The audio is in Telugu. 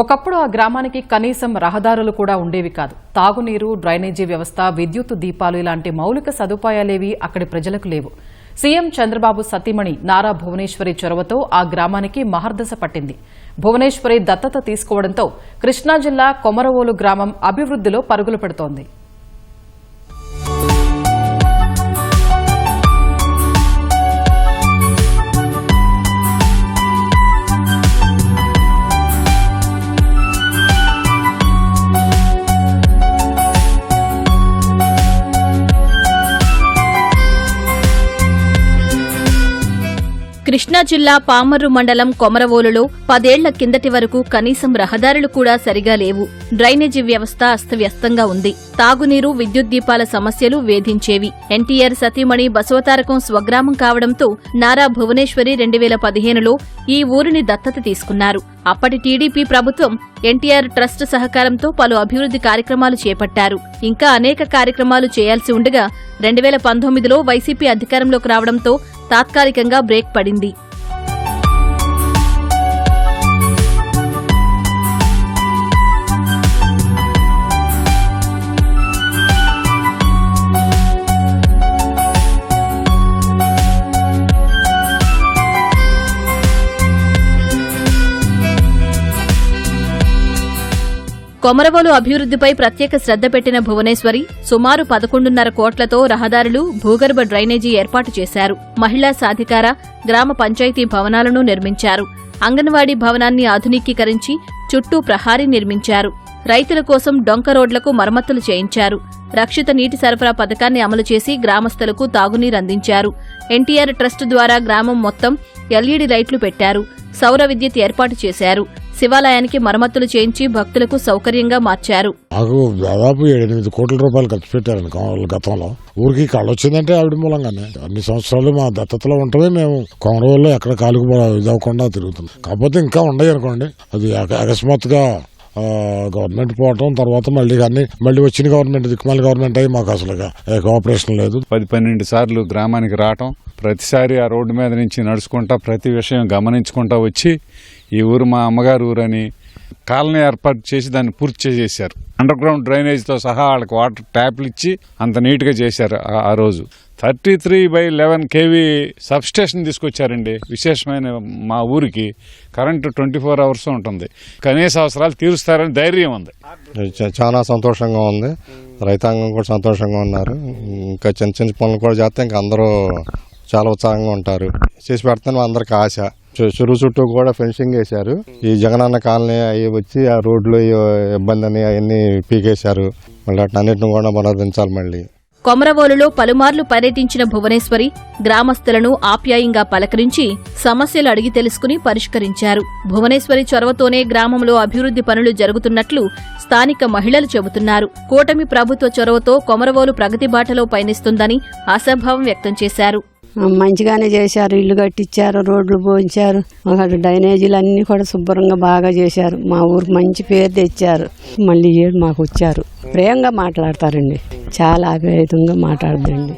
ఒకప్పుడు ఆ గ్రామానికి కనీసం రహదారులు కూడా ఉండేవి కాదు. తాగునీరు డ్రైనేజీ వ్యవస్థ విద్యుత్ దీపాలు ఇలాంటి మౌలిక సదుపాయాలేవి అక్కడి ప్రజలకు లేవు. సీఎం చంద్రబాబు సతీమణి నారా భువనేశ్వరి చొరవతో ఆ గ్రామానికి మహర్దశ పట్టింది. భువనేశ్వరి దత్తత తీసుకోవడంతో కృష్ణా జిల్లా కొమరవోలు గ్రామం అభివృద్ధిలో పరుగులు పెడుతోంది. కృష్ణా జిల్లా పామర్రు మండలం కొమరవోలులో పదేళ్ళ కిందటి వరకు కనీసం రహదారులు కూడా సరిగా లేవు. డ్రైనేజీ వ్యవస్థ అస్తవ్యస్తంగా ఉంది. తాగునీరు విద్యుత్ దీపాల సమస్యలు వేధించేవి. ఎన్టీఆర్ సతీమణి బసవతారకం స్వగ్రామం కావడంతో నారా భువనేశ్వరి రెండు వేల పదిహేనులో ఈ ఊరిని దత్తత తీసుకున్నారు. అప్పటి టీడీపీ ప్రభుత్వం ఎన్టీఆర్ ట్రస్ట్ సహకారంతో పలు అభివృద్ధి కార్యక్రమాలు చేపట్టారు. ఇంకా అనేక కార్యక్రమాలు చేయాల్సి ఉండగా రెండు వేల పంతొమ్మిదిలో వైసీపీ అధికారంలోకి రావడంతో తాత్కాలికంగా బ్రేక్ పడింది. కొమరవోలు అభివృద్ధిపై ప్రత్యేక శ్రద్ద పెట్టిన భువనేశ్వరి సుమారు పదకొండున్నర కోట్లతో రహదారులు భూగర్భ డ్రైనేజీ ఏర్పాటు చేశారు. మహిళా సాధికార గ్రామ పంచాయతీ భవనాలను నిర్మించారు. అంగన్వాడీ భవనాన్ని ఆధునికీకరించి చుట్టూ ప్రహారీ నిర్మించారు. రైతుల కోసం డొంక రోడ్లకు మరమ్మతులు చేయించారు. రక్షిత నీటి సరఫరా పథకాన్ని అమలు చేసి గ్రామస్తులకు తాగునీరు అందించారు. ఎన్టీఆర్ ట్రస్ట్ ద్వారా గ్రామం మొత్తం ఎల్ఈడీ లైట్లు పెట్టారు. సౌర విద్యుత్ ఏర్పాటు చేశారు. శివాలయానికి మరమ్మతులు చేయించి భక్తులకు సౌకర్యంగా మార్చారు. నాకు దాదాపు ఏడెనిమిది కోట్ల రూపాయలు ఖర్చు పెట్టారండి కావాలి గతంలో. ఊరికి కళ్ళు వచ్చిందంటే ఆవిడ మూలంగానే. అన్ని సంవత్సరాలు మా దత్తతలో ఉంటుంది మేము కొమరవల్లో ఎక్కడ కాలుకు ఇదవకుండా తిరుగుతున్నాం. కాకపోతే ఇంకా ఉండయి అనుకోండి. అది అక- అకస్మాత్తుగా గవర్నమెంట్ పోవటం తర్వాత మళ్ళీ కానీ మళ్ళీ వచ్చిన గవర్నమెంట్ దిక్కుమాల గవర్నమెంట్ అయ్యి మాకు అసలు కోఆపరేషన్ లేదు. పది పన్నెండు సార్లు గ్రామానికి రావటం ప్రతిసారి ఆ రోడ్డు మీద నుంచి నడుచుకుంటా ప్రతి విషయం గమనించుకుంటా వచ్చి ఈ ఊరు మా అమ్మగారు ఊరని కాలనీ ఏర్పాటు చేసి దాన్ని పూర్తి చేసేసారు అండర్ గ్రౌండ్ డ్రైనేజ్తో సహా వాళ్ళకి వాటర్ ట్యాప్లు ఇచ్చి అంత నీట్గా చేశారు ఆ- రోజు. Thirty three by eleven KV substation తీసుకొచ్చారండి. విశేషమైన మా ఊరికి కరెంటు ట్వంటీ ఫోర్ అవర్స్ ఉంటుంది. కనీస అవసరాలు తీరుస్తారని ధైర్యం ఉంది. చాలా సంతోషంగా ఉంది. రైతాంగం కూడా సంతోషంగా ఉన్నారు. ఇంకా చిన్న చిన్న పనులు కూడా చేస్తే ఇంకా అందరూ చాలా ఉత్సాహంగా ఉంటారు. చేసి పెడతాను అందరికి ఆశ. చెరువు చుట్టూ కూడా ఫెన్సింగ్ వేశారు. ఈ జగనన్న కాలనీ అవి వచ్చి ఆ రోడ్లు ఇబ్బంది అని అవన్నీ పీకేశారు. మళ్ళీ అట్లా అన్నింటిని కూడా పునరుద్ధరించాలి మళ్ళీ. కొమరవోలులో పలుమార్లు పర్యటించిన భువనేశ్వరి గ్రామస్తులను ఆప్యాయంగా పలకరించి సమస్యలు అడిగి తెలుసుకుని పరిష్కరించారు. భువనేశ్వరి చొరవతోనే గ్రామంలో అభివృద్ధి పనులు జరుగుతున్నట్లు స్థానిక మహిళలు చెబుతున్నారు. కూటమి ప్రభుత్వ చొరవతో కొమరవోలు ప్రగతి బాటలో పయనిస్తుందని ఆశాభావం వ్యక్తం చేశారు. మంచిగానే చేశారు. ఇల్లు కట్టించారు రోడ్లు పోయించారు. అక్కడ డ్రైనేజీలు అన్నీ కూడా శుభ్రంగా బాగా చేశారు. మా ఊరికి మంచి పేరు తెచ్చారు. మళ్ళీ ఏడు మాకు వచ్చారు. ప్రేమగా మాట్లాడతారండి. చాలా అభివేదంగా మాట్లాడదండి